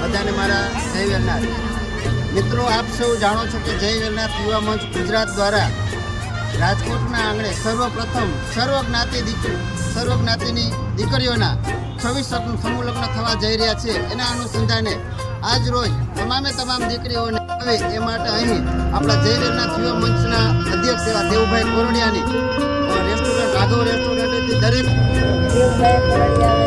બધાને મારા જય વેલનાથ મિત્રો, આપ સૌ જાણો છો કે જય વેલનાથ યુવા મંચ ગુજરાત દ્વારા રાજકોટના આંગણે સર્વપ્રથમ સર્વ જ્ઞાતિ સર્વ જ્ઞાતિની દીકરીઓના છવ્વીસ સમૂહ લગ્ન થવા જઈ રહ્યા છે. એના અનુસંધાને આજ રોજ તમામે તમામ દીકરીઓને આવે એ માટે અહીં આપણા જય વેલનાથ યુવા મંચના અધ્યક્ષ એવા દેવભાઈ કોરડિયાની, રેસ્ટોરન્ટ, રાઘવ રેસ્ટોરન્ટથી દરેક દેવભાઈ કરડિયાએ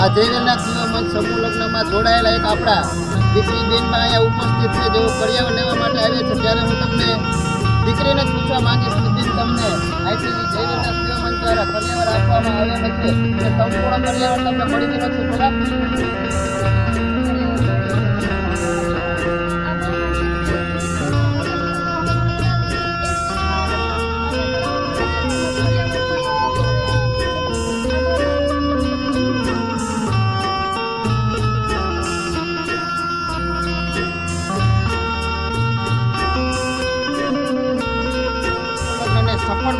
આ યુવા મંચ સમૂહ લગ્નમાં જોડાયેલા એક આપણા દીકરી બેનમાં અહીંયા ઉપસ્થિત છે. જેઓ કરિયાવર લેવા માટે આવ્યા છે. ત્યારે હું તમને દીકરીને જ પૂછવા માંગીશ કે બેન, તમને આઈસીસી જયવેલનાથ યુવા મંચ દ્વારા કરિયાવર આપવામાં આવ્યા નથી. એ સંપૂર્ણ કરિયાવર તમને મળી ગયેલો છે ખરા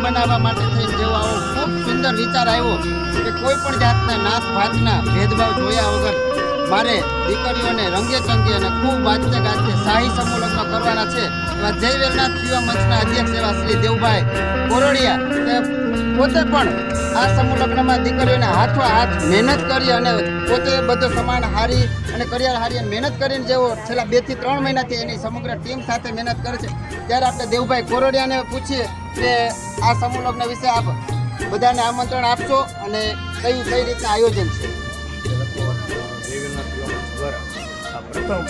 બનાવવા માટે થઈને જેવો આવો ખૂબ સુંદર વિચાર આવ્યો કે કોઈ પણ જાતના નાત ભાતના ભેદભાવ જોયા વગર મારે દીકરીઓને રંગે ચંગે અને ખૂબ વાંચતે ગાજતે શાહી સંમેલનમાં કરવાના છે એવા જય વેલનાથ યુવા મંચના અધ્યક્ષ એવા શ્રી દેવભાઈ કોરોડિયા પોતે પણ આ સમૂહ લગ્નમાં દીકરીઓને હાથો હાથ મહેનત કરી અને પોતે બધો સમાન હારી અને કરિયર હારી મહેનત કરીને જેવો છેલ્લા બેથી ત્રણ મહિનાથી એની સમગ્ર ટીમ સાથે મહેનત કરે છે. ત્યારે આપણે દેવભાઈ કોરોડિયાને પૂછીએ કે આ સમૂહ વિશે આપ બધાને આમંત્રણ આપશો અને કયું કઈ રીતના આયોજન છે? પ્રથમ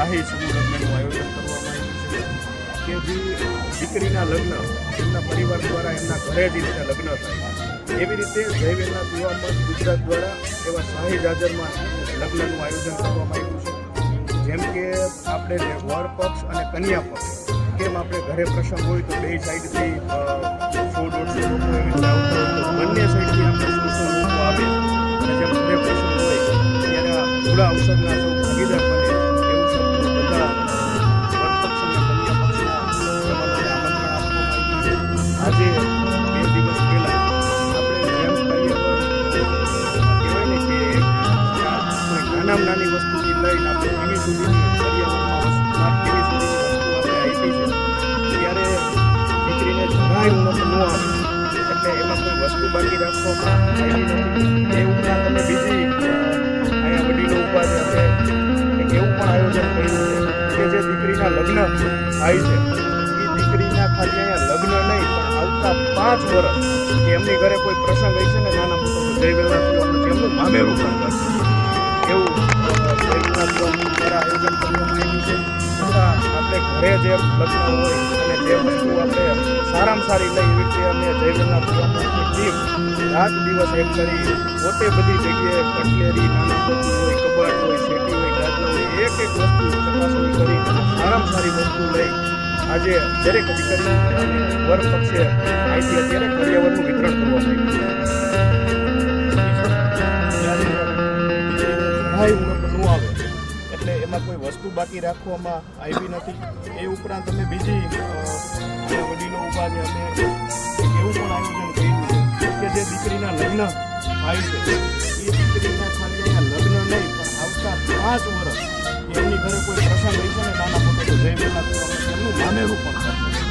આયોજન કરવામાં આવ્યું કે જે દીકરીના લગ્ન, એમના પરિવાર દ્વારા એમના ઘરે જ રીતે લગ્ન થાય. એવી રીતે જયવેલનાથ યુવા મંચ ગુજરાત દ્વારા એવા શાહી જાજરમાં લગ્નનું આયોજન કરવામાં આવ્યું છે. જેમ કે આપણે વર પક્ષ અને કન્યા પક્ષ કેમ આપણે ઘરે પ્રસંગ હોય તો બે સાઈડથી સો દોઢસો લોકો એવી રીતે બંને સાઈડથી આપણે સો લોકો આવે. અને જેમ ઘરે પ્રસંગ હોય, ત્યારે આ પૂરા અવસરના સૌ ભાગીદાર બને એવું સૌ બધા આજે બે દિવસ પહેલાં આપણે જેમ કરીએ કહેવાય ને કે નાનામાં નાની એવું પણ છે જે દીકરીના લગ્ન થાય છે એ દીકરીના ખાલી અહીંયા લગ્ન નહીં આવતા પાંચ વર્ષ એમની ઘરે કોઈ પ્રસંગ છે ને નાના મોટો જય વેલનાથ એમનું મામેરું પણ એવું જય વેલનાથ આયોજન આપણે ઘરે જે લગ્ન હોય અને જે વસ્તુ આપણે સારામાં સારી લઈ એવી રીતે અમે જય વેલનાથ ટીમ રાત દિવસ એક કરી પોતે બધી જગ્યાએ કટલેરી, નાના હોય, કબાટ હોય, શેટી હોય, ગાદલા હોય, એક એક વસ્તુ ચકાસણી કરી સારામાં સારી વસ્તુ લઈ આજે દરેક દીકરી વર પક્ષે અહીંથી અત્યારે કરિયાવરનું વિતરણ કરવામાં આવ્યું કોઈ વસ્તુ બાકી રાખવામાં આવી નથી. એ ઉપરાંત અમે બીજી વડીલો ઊભા છે, અમે એવું પણ આયોજન કર્યું કે જે દીકરીના લગ્ન થાય છે. એ દીકરીના ખાલી લગ્ન નહીં, પણ આવતા પાંચ વર્ષ એમની ઘરે કોઈ પ્રસંગ છે ને નાના મોટો તો જય વેલનાથ એમનું મામેરું પણ